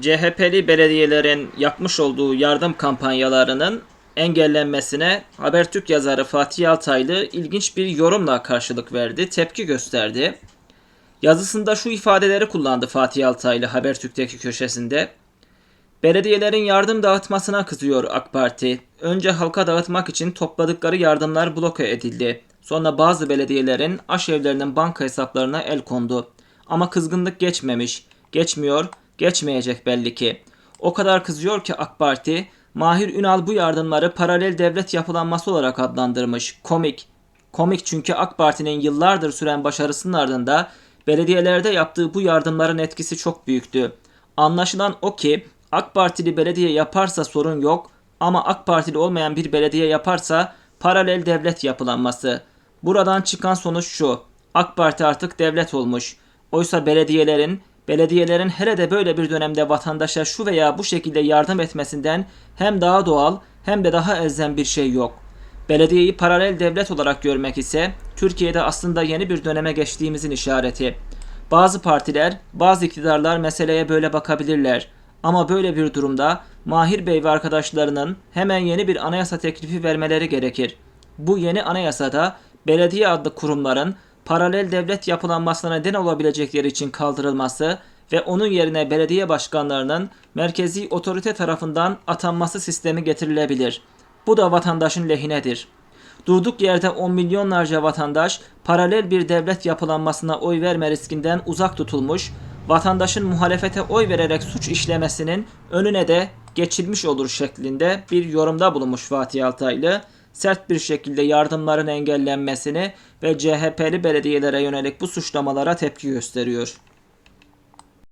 CHP'li belediyelerin yapmış olduğu yardım kampanyalarının engellenmesine Habertürk yazarı Fatih Altaylı ilginç bir yorumla karşılık verdi, tepki gösterdi. Yazısında şu ifadeleri kullandı Fatih Altaylı Habertürk'teki köşesinde. Belediyelerin yardım dağıtmasına kızıyor AK Parti. Önce halka dağıtmak için topladıkları yardımlar bloke edildi. Sonra bazı belediyelerin aşevlerinin banka hesaplarına el kondu. Ama kızgınlık geçmemiş. Geçmiyor, geçmeyecek belli ki. O kadar kızıyor ki AK Parti, Mahir Ünal bu yardımları paralel devlet yapılanması olarak adlandırmış. Komik. Komik çünkü AK Parti'nin yıllardır süren başarısının ardında belediyelerde yaptığı bu yardımların etkisi çok büyüktü. Anlaşılan o ki AK Partili belediye yaparsa sorun yok ama AK Partili olmayan bir belediye yaparsa paralel devlet yapılanması. Buradan çıkan sonuç şu. AK Parti artık devlet olmuş. Oysa belediyelerin belediyelerin hele de böyle bir dönemde vatandaşa şu veya bu şekilde yardım etmesinden hem daha doğal hem de daha elzem bir şey yok. Belediyeyi paralel devlet olarak görmek ise Türkiye'de aslında yeni bir döneme geçtiğimizin işareti. Bazı partiler, bazı iktidarlar meseleye böyle bakabilirler. Ama böyle bir durumda Mahir Bey ve arkadaşlarının hemen yeni bir anayasa teklifi vermeleri gerekir. Bu yeni anayasada belediye adlı kurumların paralel devlet yapılanmasına neden olabilecekleri için kaldırılması ve onun yerine belediye başkanlarının merkezi otorite tarafından atanması sistemi getirilebilir. Bu da vatandaşın lehinedir. Durduk yerde on milyonlarca vatandaş paralel bir devlet yapılanmasına oy verme riskinden uzak tutulmuş, vatandaşın muhalefete oy vererek suç işlemesinin önüne de geçilmiş olur şeklinde bir yorumda bulunmuş Fatih Altaylı. Sert bir şekilde yardımların engellenmesini ve CHP'li belediyelere yönelik bu suçlamalara tepki gösteriyor.